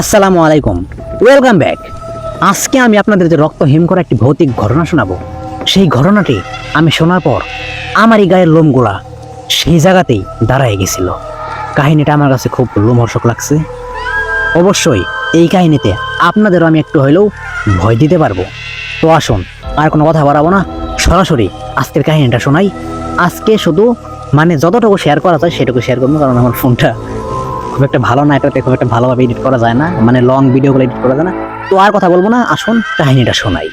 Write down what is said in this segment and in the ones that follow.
আসসালামু আলাইকুম। Welcome back আজকে আমি আপনাদের যে রক্ত হিম করা একটি ভৌতিক ঘটনা শোনাবো। সেই ঘটনাটি আমি শোনার পর আমারই গায়ের লোমগুলা সেই জায়গাতেই দাঁড়ায় গেছিল। কাহিনীটা আমার কাছে খুব লোমহর্ষক লাগছে। অবশ্যই এই কাহিনীতে আপনাদেরও আমি একটু হলেও ভয় দিতে পারব। তো আসুন, আর কোনো কথা বাড়াবো না। সরাসরি আজকের কাহিনীটা শোনাই। আজকে শুধু মানে যতটুকু শেয়ার করা যায় সেটুকু শেয়ার করব, কারণ আমার ফোনটা খুব একটা ভালো না, এটাতে খুব একটা ভালোভাবে এডিট করা যায় না মানে লং ভিডিওগুলো এডিট করা যায় না। তো আর কথা বলব না, আসুন কাহিনীটা শোনাই।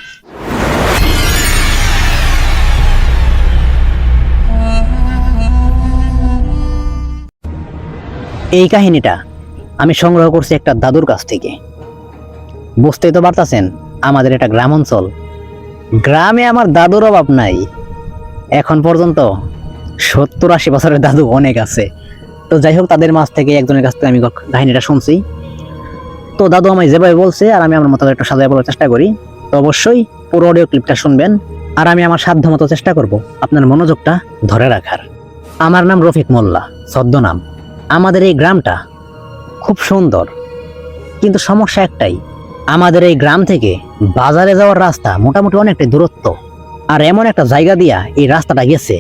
এই কাহিনীটা আমি সংগ্রহ করছি একটা দাদুর কাছ থেকে। বুঝতেই তো পারতাছেন, আমাদের এটা গ্রাম অঞ্চল গ্রামে আমার দাদুর অভাব নাই। এখন পর্যন্ত সত্তর আশি বছরের দাদু অনেক আছে। তো যাই হোক, তাদের মাছ থেকে একজনের কাছ থেকে আমি কাহিনীটা শুনছি। তো দাদু আমায় যেভাবে বলছে, আর আমি আমার মতো একটু সাজায় বলার চেষ্টা করি, তো অবশ্যই পুরো অডিও ক্লিপটা শুনবেন, আর আমি আমার সাধ্য মতো চেষ্টা করব আপনার মনোযোগটা ধরে রাখার। আমার নাম রফিক মোল্লা ছদ্মনাম আমাদের এই গ্রামটা খুব সুন্দর। কিন্তু সমস্যা একটাই, আমাদের এই গ্রাম থেকে বাজারে যাওয়ার রাস্তা মোটামুটি অনেকটাই দূরত্ব, আর এমন একটা জায়গা দিয়া এই রাস্তাটা গেছে,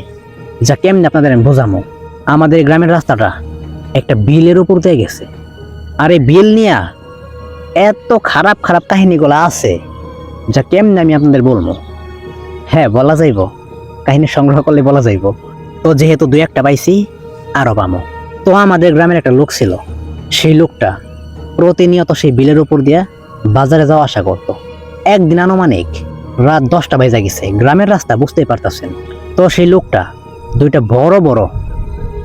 যা কেমনি আপনাদের আমি বোঝামো। আমাদের গ্রামের রাস্তাটা একটা বিলের উপর দিয়ে গেছে। আর এই বিল নিয়া এত খারাপ খারাপ কাহিনীগুলো আছে, যা কেমনে আমি আপনাদের বলব? হ্যাঁ বলা যাইব। কাহিনী সংগ্রহ করলে বলা যাইব। তো যেহেতু দুই একটা পাইছি, আরও পামো। তো আমাদের গ্রামের একটা লোক ছিল, সেই লোকটা প্রতিনিয়ত সেই বিলের উপর দিয়া বাজারে যাওয়া আসা করত। একদিন আনুমানিক রাত দশটা বাজে গেছে, গ্রামের রাস্তা বুঝতেই পারতেছেন। তো সেই লোকটা দুইটা বড় বড়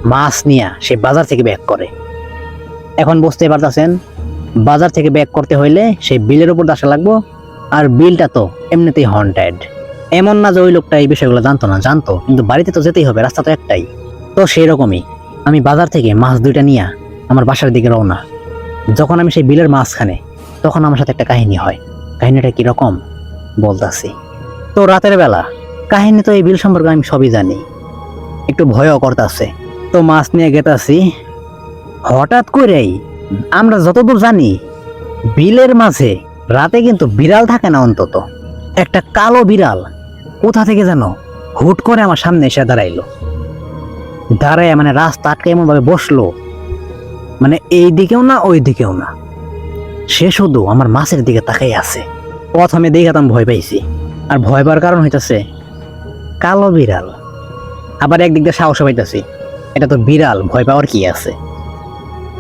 মাছ নিয়ে সে বাজার থেকে ব্যাক করে। এখন বুঝতে পারতেছেন, বাজার থেকে ব্যাক করতে হইলে সেই বিলের উপর দিয়ে আসা লাগবো, আর বিলটা তো এমনিতেই হন্টেড এমন না যে ওই লোকটা এই বিষয়গুলো জানতো না, জানতো, কিন্তু বাড়িতে তো যেতেই হবে, রাস্তা তো একটাই। তো সেই রকমই আমি বাজার থেকে মাছ দুইটা নিয়ে আমার বাসার দিকে রওনা। যখন আমি সেই বিলের মাঝখানে, তখন আমার সাথে একটা কাহিনী হয়। কাহিনীটা কীরকম বলতাছি। তো রাতের বেলা, কাহিনী তো এই বিল সম্পর্কে আমি সবই জানি। একটু ভয়ও করতেছে। তো মাছ নিয়ে গেতাছি। হঠাৎ করেই আমরা যতদূর জানি, বিলের মাঝে রাতে কিন্তু বিড়াল থাকে না অন্তত। একটা কালো বিড়াল, কোথা থেকে যেন হুট করে আমার সামনে এসে দাঁড়াইলো। দাঁড়ায় মানে রাস্তা আটকে এমন ভাবে বসল। মানে এই দিকেও না ওই দিকেও না। সে শুধু আমার মাছের দিকে তাকাই আছে। প্রথমে দেখে তো আমি ভয় পাইছি। আর ভয় পাওয়ার কারণ হইতাছে, কালো বিড়াল। আবার একদিক দিয়ে সাহস পাইতাছি। এটা তো বিড়াল, ভয় পাওয়ার কি আছে?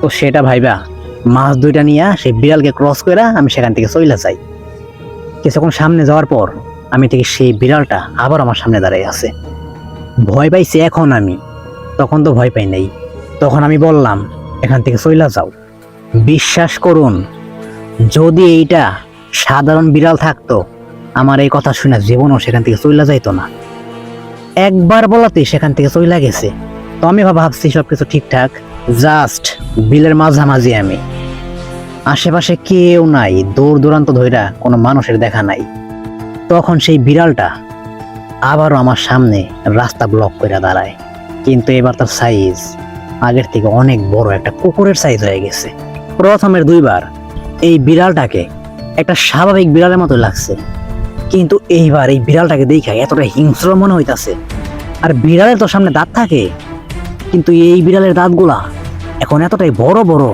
তো সেটা ভাইবা, মাছ দুইটা নিয়ে সেই বিড়ালকে ক্রস করে আমি সেখান থেকে চলে যাই। কিছুক্ষণ সামনে যাওয়ার পর আমি থেকে সেই বিড়ালটা আবার আমার সামনে দাঁড়াই আছে। ভয় পাইছি এখন আমি, তখন তো ভয় পাই নাই। তখন আমি বললাম, এখান থেকে চইলা যাও। বিশ্বাস করুন, যদি এইটা সাধারণ বিড়াল থাকতো, আমার এই কথা শুনে জীবনও সেখান থেকে চইলা যাইতো না। একবার বলাতেই সেখান থেকে চইলা গেছে। তো আমি ভাব- ভাবছি সবকিছু ঠিকঠাক। জাস্ট বিলের মাঝামাঝি আমি। আশেপাশে কেউ নাই, দূর দূরান্ত ধইরা কোনো মানুষের দেখা নাই। তখন সেই বিড়ালটা আবারও আমার সামনে রাস্তা ব্লক করে দাঁড়ায়। কিন্তু এবার তার সাইজ আগের থেকে অনেক বড়, একটা কুকুরের সাইজ হয়ে গেছে। প্রথমের দুইবার এই বিড়ালটাকে একটা স্বাভাবিক বিড়ালের মতো লাগছে। কিন্তু এইবার এই বিড়ালটাকে দেখা এতটা হিংস্র মনে হইতাছে। আর বিড়ালের তো সামনে দাঁত থাকে কিন্তু এই বিড়ালের দাঁতগুলা এখন এতটাই বড় বড়,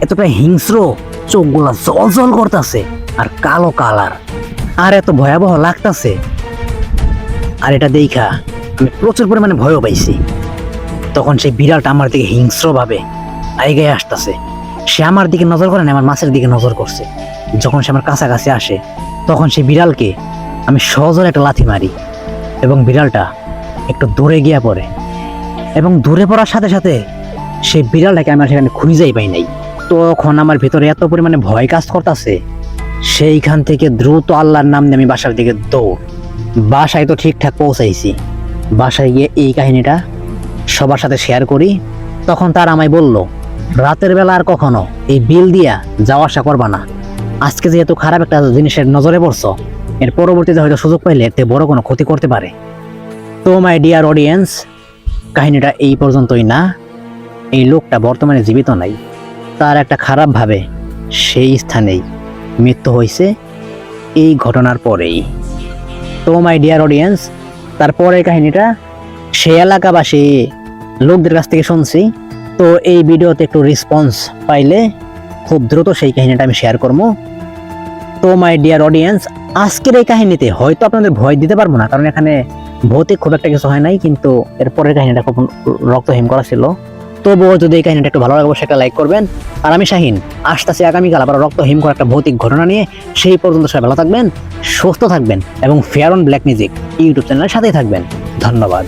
এতটাই হিংস্র, চোখগুলা জল জল করতেছে আর কালো কালার। আর এত ভয়াবহ লাগতাছে। আর এটা দেখা আমি প্রচুর পরিমাণে ভয়ও পাইছি। তখন সেই বিড়ালটা আমার দিকে হিংস্রভাবে আইগায় আসতেছে। সে আমার দিকে নজর করে না, আমার মাছের দিকে নজর করছে। যখন সে আমার কাছাকাছি আসে, তখন সেই বিড়ালকে আমি সহজরে একটা লাথি মারি এবং বিড়ালটা একটু দূরে গিয়া পড়ে। এবং দূরে পড়ার সাথে সাথে সেই বিড়ালটাকে আমি সেখানে খুঁজেই পাই নাই। তখন আমার ভিতরে এত পরিমাণে ভয় কাজ করতেছে, সেইখান থেকে দ্রুত আল্লাহর নাম নিয়ে আমি বাসার দিকে দৌড়। বাসায় তো ঠিকঠাক পৌঁছাইছি। বাসায় গিয়ে এই কাহিনীটা সবার সাথে শেয়ার করি। তখন তার আমায় বলল, রাতের বেলা আর কখনো এই বিল দিয়া যাওয়া আসা করবা না। আজকে যেহেতু খারাপ একটা জিনিসের নজরে পড়ছো, এর পরবর্তীতে হয়তো সুযোগ পাইলে এতে বড় কোনো ক্ষতি করতে পারে। তো মাই ডিয়ার অডিয়েন্স কাহিনীটা এই পর্যন্তই না। এই লোকটা বর্তমানে জীবিত নাই। তার একটা খারাপভাবে সেই স্থানেই মৃত্যু হয়েছে এই ঘটনার পরেই। তো মাই ডিয়ার অডিয়েন্স তারপরের কাহিনীটা সে এলাকাবাসী লোকদের কাছ থেকে শুনছি। তো, এই ভিডিওতে একটু রেসপন্স পাইলে খুব দ্রুত সেই কাহিনীটা আমি শেয়ার করব। তো মাই ডিয়ার অডিয়েন্স আজকের এই কাহিনীতে হয়তো আপনাদের ভয় দিতে পারব না, কারণ এখানে ভৌতিক খুব একটা কিছু হয় নাই, কিন্তু এর পরের কাহিনীটা খুব রক্তহীন করা ছিল। তবুও যদি এই কাহিনীটা একটু ভালো লাগবে সেটা লাইক করবেন। আর আমি শাহিন, আসতেছি আগামীকাল আবার রক্তহীন করা একটা ভৌতিক ঘটনা নিয়ে সেই পর্যন্ত সবাই ভালো থাকবেন, সুস্থ থাকবেন এবং fair on black music YouTube চ্যানেলের সাথেই থাকবেন। ধন্যবাদ।